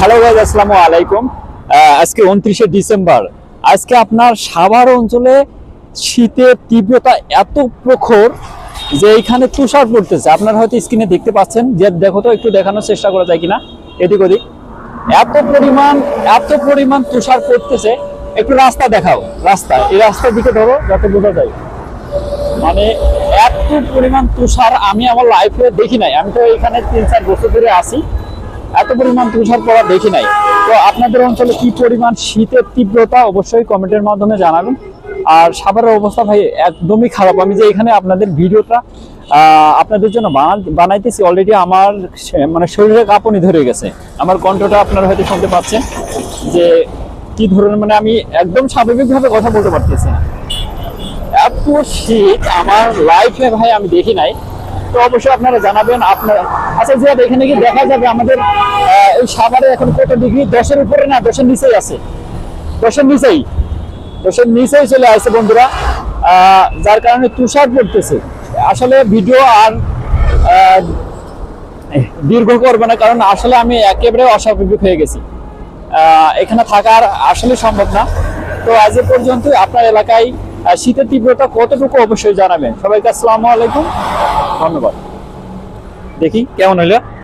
Hello guys আসসালামু আলাইকুম। আজকে উনত্রিশে ডিসেম্বর। আজকে আপনার সাভার অঞ্চলে শীতের তীব্রতা এত প্রখর যে এখানে তুষার পড়তেছে। আপনারা হয়তো স্ক্রিনে দেখতে পাচ্ছেন। যে দেখো তো, একটু দেখানোর চেষ্টা করা যায় কিনা? এদিক ওদিক। এত পরিমাণ এত পরিমাণ তুষার পড়তেছে। একটু রাস্তা দেখাও। রাস্তা, এই রাস্তার দিকে ধরো, যাতে বোঝা যায়। মানে এত পরিমাণ তুষার আমি আমার লাইফে দেখি নাই। আমি তো এখানে তিন চার বছর ধরে আসি এত পরিমাণ তুষার পড়া দেখি নাই। তো আপনাদের অঞ্চলে কি পরিমাণ শীতের তীব্রতা অবশ্যই কমেন্টের মাধ্যমে জানাবেন। আর সাভারের অবস্থা ভাই একদমই খারাপ। আমি যে এখানে আপনাদের ভিডিওটা আপনাদের জন্য বানা- বানাইতেছি অলরেডি আমার মানে শরীরে কাঁপুনি ধরে গেছে। আমার কণ্ঠটা আপনারা হয়তো শুনতে পাচ্ছেন যে কি ধরনের মানে আমি একদম স্বাভাবিকভাবে কথা বলতে পারতেছি না। এত শীত আমার লাইফে ভাই আমি দেখি নাই। তো অবশ্যই আপনারা জানাবেন, আপনার আচ্ছা জিয়াদ, এখানে কি দেখা যাবে আমাদের এই সাভারে এখন কত ডিগ্রি? দশের উপরে না, দশের নিচেই আছে। দশের নিচেই। দশের নিচেই চলে আসছে বন্ধুরা। যার কারণে তুষার পড়তেছে। আসলে ভিডিও আর দীর্ঘ করবে না, কারণ আসলে আমি একেবারে অস্বাভাবিক হয়ে গেছি। এখানে থাকার আসলে সম্ভব না। তো আজ পর্যন্ত আপনার এলাকায় শীতের তীব্রতা কতটুকু অবশ্যই জানাবেন। সবাইকে আসসালামু আলাইকুম। ধন্যবাদ দেখি কেমন হলো